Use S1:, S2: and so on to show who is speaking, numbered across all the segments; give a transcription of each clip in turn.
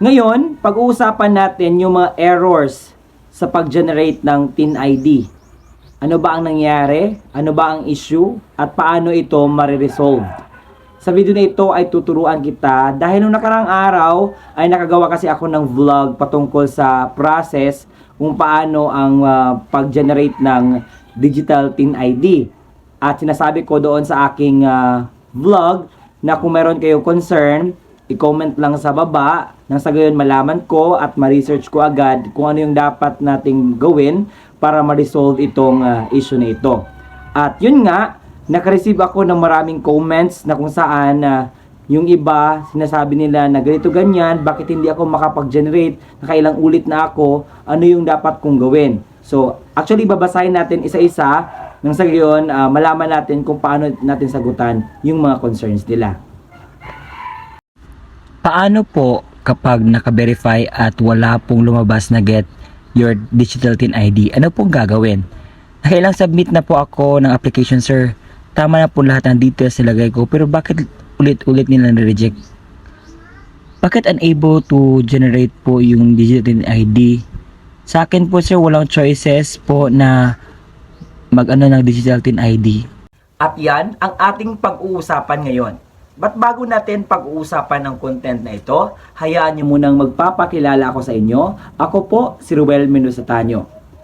S1: Ngayon, pag-uusapan natin yung mga errors sa pag-generate ng TIN ID. Ano ba ang nangyari? Ano ba ang issue? At paano ito mariresolve? Sa video na ito ay tuturuan kita dahil nung nakarang araw ay nakagawa kasi ako ng vlog patungkol sa process kung paano ang ah, pag-generate ng digital TIN ID. At sinasabi ko doon sa aking ah, vlog na kung meron kayong concern, i-comment lang sa baba nang sa gayon malaman ko at ma-research ko agad kung ano yung dapat nating gawin para ma-resolve itong ah, issue na ito. At yun nga, nakareceive ako ng maraming comments na kung saan na yung iba sinasabi nila na ganito ganyan, bakit hindi ako makapag-generate, nakailang ulit na ako, ano yung dapat kong gawin. So, actually babasahin natin isa-isa nang sa gayon ah, malaman natin kung paano natin sagutan yung mga concerns nila.
S2: Paano po kapag naka-verify at wala pong lumabas na get your digital TIN ID? Ano pong gagawin? Nakailang submit na po ako ng application sir. Tama na po lahat ng details nilagay ko pero bakit ulit-ulit nila na-reject? Bakit unable to generate po yung digital TIN ID? Sa akin po sir, walang choices po na mag-ano ng digital TIN ID.
S1: At yan ang ating pag-uusapan ngayon. Ba't bago natin pag-uusapan ng content na ito, hayaan niyo munang magpapakilala ako sa inyo. Ako po si Ruel Mendoza.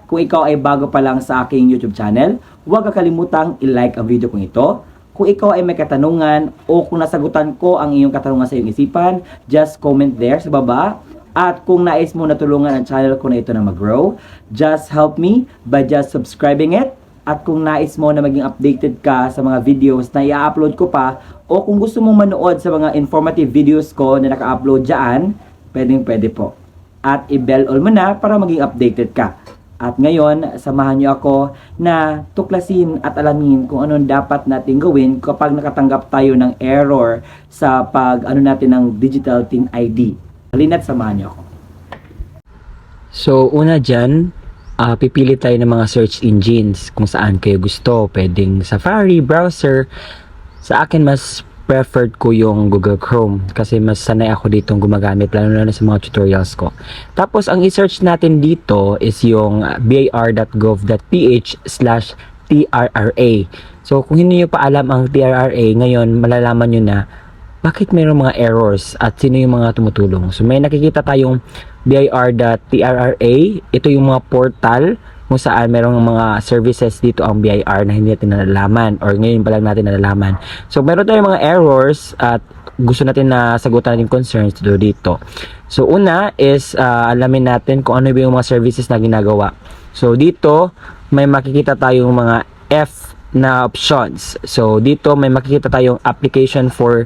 S1: Kung ikaw ay bago pa lang sa aking YouTube channel, huwag kakalimutang i-like ang video kong ito. Kung ikaw ay may katanungan o kung nasagutan ko ang iyong katanungan sa iyong isipan, just comment there sa baba. At kung nais mo natulungan ang channel ko na ito na mag-grow, just help me by just subscribing it at kung nais mo na maging updated ka sa mga videos na i-upload ko pa o kung gusto mong manood sa mga informative videos ko na naka-upload dyan, pwedeng pwede po. At i-bell all mo na para maging updated ka. At ngayon, samahan niyo ako na tuklasin at alamin kung anong dapat natin gawin kapag nakatanggap tayo ng error sa pag ano natin ng digital TIN ID. Halina't samahan niyo ako.
S2: So, una dyan, ah, pipili tayo ng mga search engines kung saan kayo gusto. Pwedeng Safari, browser. Sa akin, mas preferred ko yung Google Chrome kasi mas sanay ako ditong gumagamit lalo na sa mga tutorials ko. Tapos, ang i-search natin dito is yung bir.gov.ph slash TRRA. So, kung hindi nyo pa alam ang TRRA, ngayon malalaman nyo na bakit mayroong mga errors at sino yung mga tumutulong. So, may nakikita tayong BIR.TRRA. Ito yung mga portal kung saan merong mga services dito ang BIR na hindi natin nalalaman or ngayon pa lang natin nalalaman. So, meron tayong mga errors at gusto natin na sagutan natin concerns dito dito. So, una is ah, alamin natin kung ano yung mga services na ginagawa. So, dito may makikita tayong mga F na options. So, dito may makikita tayong application for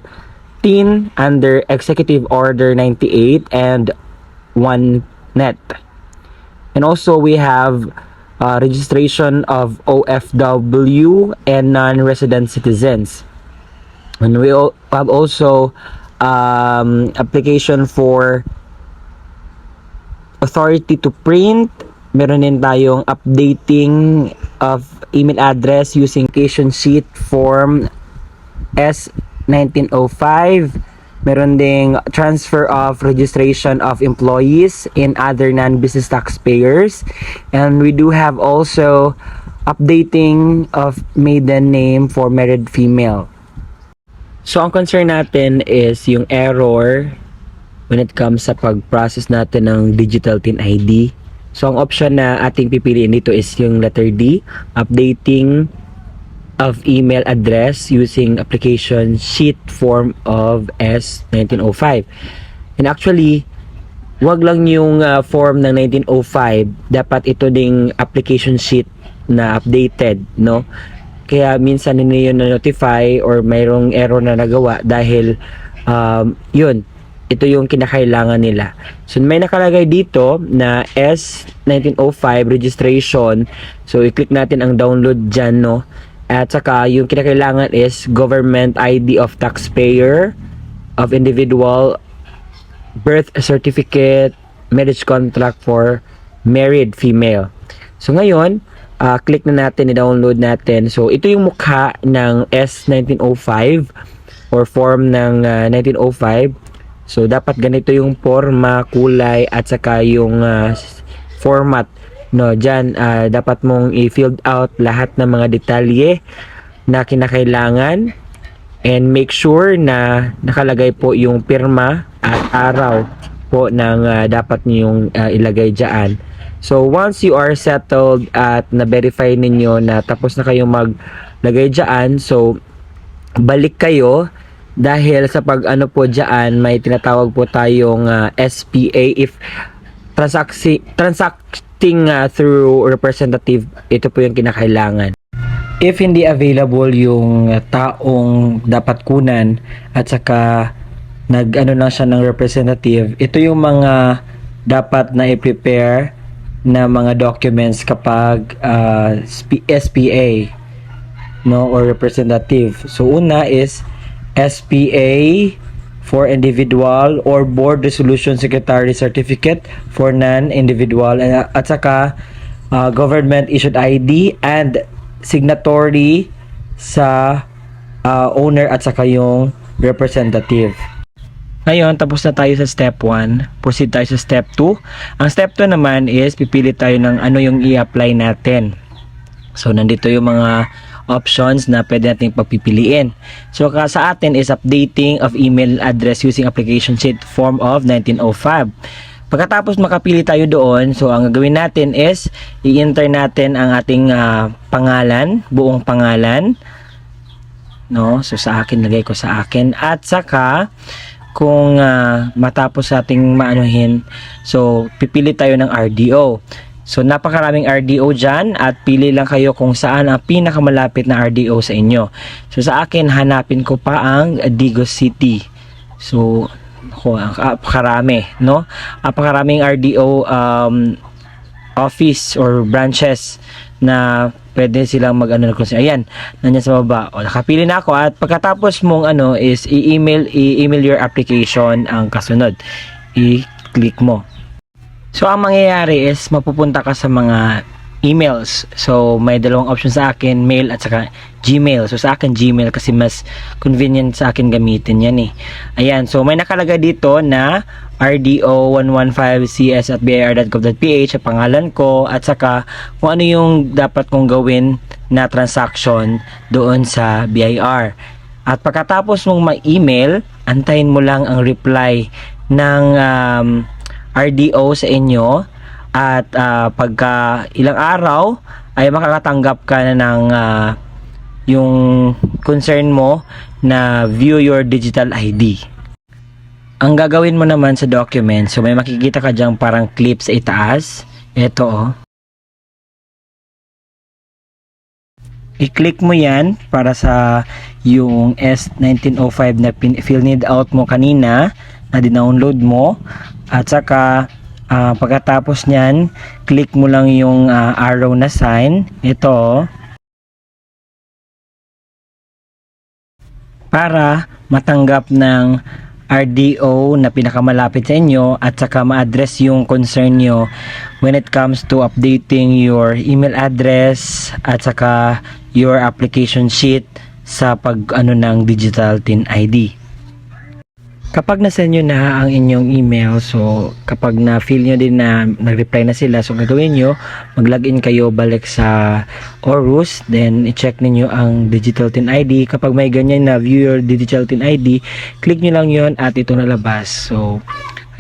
S2: TIN under Executive Order 98 and 1net. And also we have uh, registration of OFW and non-resident citizens. And we have also um, application for authority to print. Meron din tayong updating of email address using application sheet form S1905. Meron ding transfer of registration of employees in other non-business taxpayers. And we do have also updating of maiden name for married female. So, ang concern natin is yung error when it comes sa pag-process natin ng digital TIN ID. So, ang option na ating pipiliin dito is yung letter D, updating of email address using application sheet form of S1905. And actually, wag lang yung uh, form ng 1905, dapat ito ding application sheet na updated, no? Kaya minsan hindi yun na-notify or mayroong error na nagawa dahil um, yun, ito yung kinakailangan nila. So may nakalagay dito na S1905 registration. So i-click natin ang download dyan, no? At saka yung kinakailangan is government ID of taxpayer, of individual, birth certificate, marriage contract for married female. So ngayon, ah, click na natin, i-download natin. So ito yung mukha ng S1905 or form ng ah, 1905. So dapat ganito yung forma, kulay at saka yung s- format no diyan dapat mong i-fill out lahat ng mga detalye na kinakailangan and make sure na nakalagay po yung pirma at araw po ng ah, dapat niyong ah, ilagay diyan. So once you are settled at na-verify ninyo na tapos na kayong maglagay diyan, so balik kayo dahil sa pag ano po diyan may tinatawag po tayong ah, SPA if transaksi, transacting ah, through representative ito po yung kinakailangan. If hindi available yung uh, taong dapat kunan at saka nag ano lang siya ng representative ito yung mga dapat na i-prepare na mga documents kapag uh, SP- SPA no or representative. So una is SPA for individual or board resolution secretary certificate for non-individual uh, at saka uh, government issued ID and signatory sa uh, owner at saka yung representative. Ngayon, tapos na tayo sa step 1. Proceed tayo sa step 2. Ang step 2 naman is pipili tayo ng ano yung i-apply natin. So, nandito yung mga options na pwede nating pagpipiliin. So, sa atin is updating of email address using application sheet form of 1905. Pagkatapos makapili tayo doon, so ang gagawin natin is i-enter natin ang ating ah, pangalan, buong pangalan. No? So sa akin lagay ko sa akin at saka kung ah, matapos ating maanuhin, so pipili tayo ng RDO. So napakaraming RDO dyan at pili lang kayo kung saan ang pinakamalapit na RDO sa inyo. So sa akin hanapin ko pa ang Digos City. So ako, napakarami, no? Napakaraming RDO um, office or branches na pwede silang mag-ano na closing. Ayan, nandiyan sa baba. O, nakapili na ako at pagkatapos mong ano is i-email i-email your application ang kasunod. I-click mo. So, ang mangyayari is mapupunta ka sa mga emails. So, may dalawang option sa akin, mail at saka Gmail. So, sa akin Gmail kasi mas convenient sa akin gamitin yan eh. Ayan, so may nakalagay dito na rdo115cs at bir.gov.ph ang pangalan ko at saka kung ano yung dapat kong gawin na transaction doon sa BIR. At pagkatapos mong ma-email, antayin mo lang ang reply ng um, RDO sa inyo at ah, pagka ilang araw ay makakatanggap ka na ng ah, yung concern mo na view your digital ID. Ang gagawin mo naman sa document, so may makikita ka diyang parang clip sa itaas. Ito oh. I-click mo yan para sa yung S1905 na pin- fill need out mo kanina na dinownload mo. At saka ah, pagkatapos niyan, click mo lang yung ah, arrow na sign. Ito oh. para matanggap ng RDO na pinakamalapit sa inyo at saka ma-address yung concern nyo when it comes to updating your email address at saka your application sheet sa pag ano ng digital tin ID. Kapag na-send nyo na ang inyong email, so kapag na-feel nyo din na nag-reply na sila, so gagawin nyo, mag-login kayo balik sa Orus, then i-check ninyo ang Digital Tin ID. Kapag may ganyan na view your Digital Tin ID, click nyo lang yon at ito nalabas. So,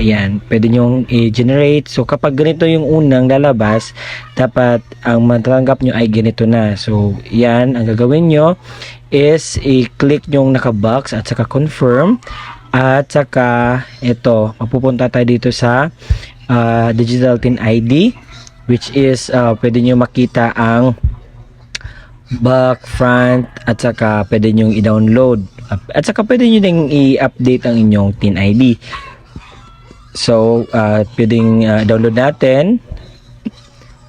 S2: ayan, pwede nyo i-generate. So, kapag ganito yung unang lalabas, dapat ang matanggap nyo ay ganito na. So, yan, ang gagawin nyo is i-click yung naka-box at saka confirm. At saka, ito, mapupunta tayo dito sa ah, Digital Tin ID which is ah, pwede nyo makita ang back, front, at saka pwede nyo i-download. At saka pwede nyo ding i-update ang inyong TIN ID. So, ah, pwedeng ah, download natin.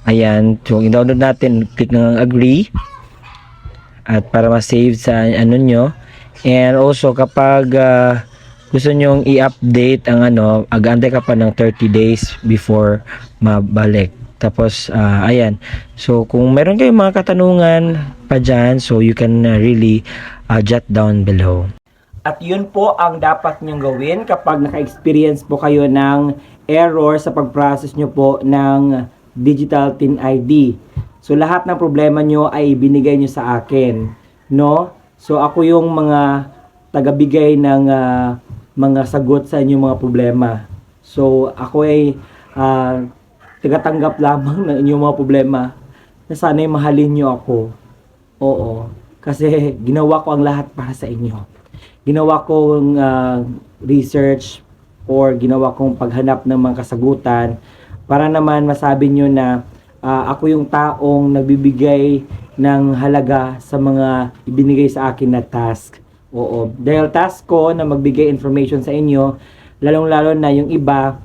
S2: Ayan, so i-download natin, click ng agree. At para ma-save sa ano nyo. And also, kapag ah, gusto nyong i-update ang ano, agantay ka pa ng 30 days before mabalik. Tapos, ah, ayan. So, kung meron kayong mga katanungan pa dyan, so you can ah, really ah, jot down below.
S1: At yun po ang dapat nyong gawin kapag naka-experience po kayo ng error sa pag-process nyo po ng Digital TIN ID. So lahat ng problema nyo ay ibinigay nyo sa akin. No? So ako yung mga tagabigay ng ah, mga sagot sa inyong mga problema. So ako ay ah, tagatanggap lamang ng inyong mga problema na sana'y mahalin nyo ako. Oo. Kasi ginawa ko ang lahat para sa inyo. Ginawa kong ah, research or ginawa kong paghanap ng mga kasagutan para naman masabi nyo na ah, ako yung taong nagbibigay ng halaga sa mga ibinigay sa akin na task. Oo. Dahil task ko na magbigay information sa inyo, lalong-lalo na yung iba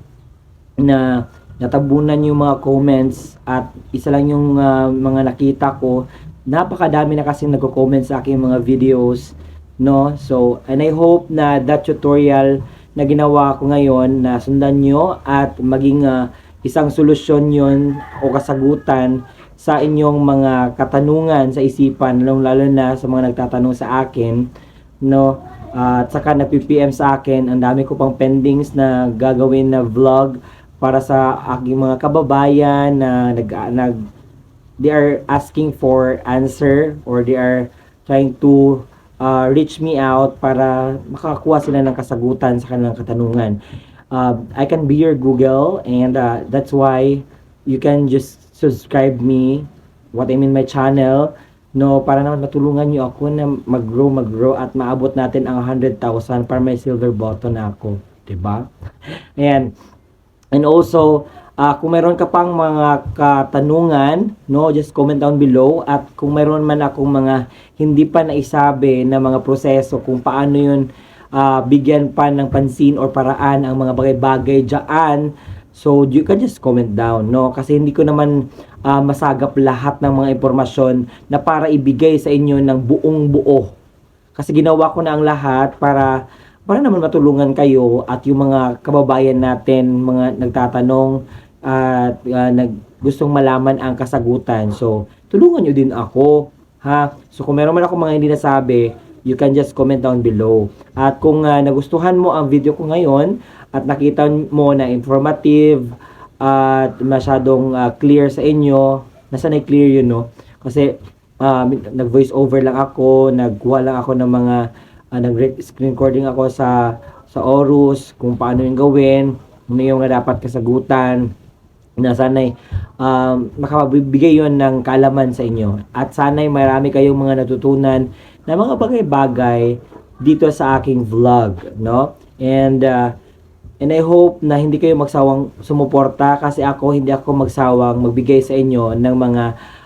S1: na natabunan yung mga comments at isa lang yung ah, mga nakita ko napakadami na kasing nagko-comment sa aking mga videos no so and I hope na that tutorial na ginawa ko ngayon na sundan nyo at maging ah, isang solusyon yon o kasagutan sa inyong mga katanungan sa isipan lalong lalo na sa mga nagtatanong sa akin no at saka nag-PPM sa akin ang dami ko pang pendings na gagawin na vlog para sa aking mga kababayan na nag, nag they are asking for answer or they are trying to uh, reach me out para makakuha sila ng kasagutan sa kanilang katanungan. Uh, I can be your Google and uh, that's why you can just subscribe me what I mean my channel no para naman matulungan niyo ako na mag-grow mag-grow at maabot natin ang 100,000 para may silver button na ako 'di ba Ayan. And also, ah, kung meron ka pang mga katanungan, no, just comment down below. At kung meron man akong mga hindi pa naisabi na mga proseso kung paano yun ah, bigyan pa ng pansin or paraan ang mga bagay-bagay dyan, so you can just comment down, no? Kasi hindi ko naman ah, masagap lahat ng mga impormasyon na para ibigay sa inyo ng buong buo. Kasi ginawa ko na ang lahat para para naman matulungan kayo at yung mga kababayan natin, mga nagtatanong at ah, nag gustong malaman ang kasagutan. So, tulungan nyo din ako, ha? So, kung meron man ako mga hindi nasabi, you can just comment down below. At kung ah, nagustuhan mo ang video ko ngayon at nakita mo na informative at masyadong ah, clear sa inyo, nasa na clear yun, no? Kasi ah, nag-voice over lang ako, nagkuha lang ako ng mga uh, nag-screen recording ako sa sa Orus kung paano yung gawin, ano yung dapat kasagutan na sana'y um, makabibigay yon ng kaalaman sa inyo. At sana'y marami kayong mga natutunan na mga bagay-bagay dito sa aking vlog, no? And uh, and I hope na hindi kayo magsawang sumuporta kasi ako hindi ako magsawang magbigay sa inyo ng mga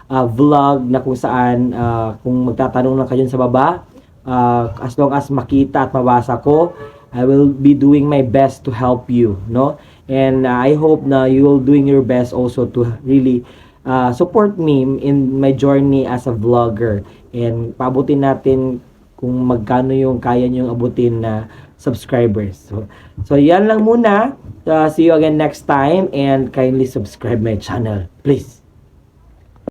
S1: uh, vlog na kung saan uh, kung magtatanong lang kayo sa baba uh, as long as makita at mabasa ko I will be doing my best to help you no and uh, I hope na you will doing your best also to really uh, support me in my journey as a vlogger and pabutin natin kung magkano yung kaya niyong abutin na subscribers. So, so yan lang muna. Uh, see you again next time and kindly subscribe my channel. Please.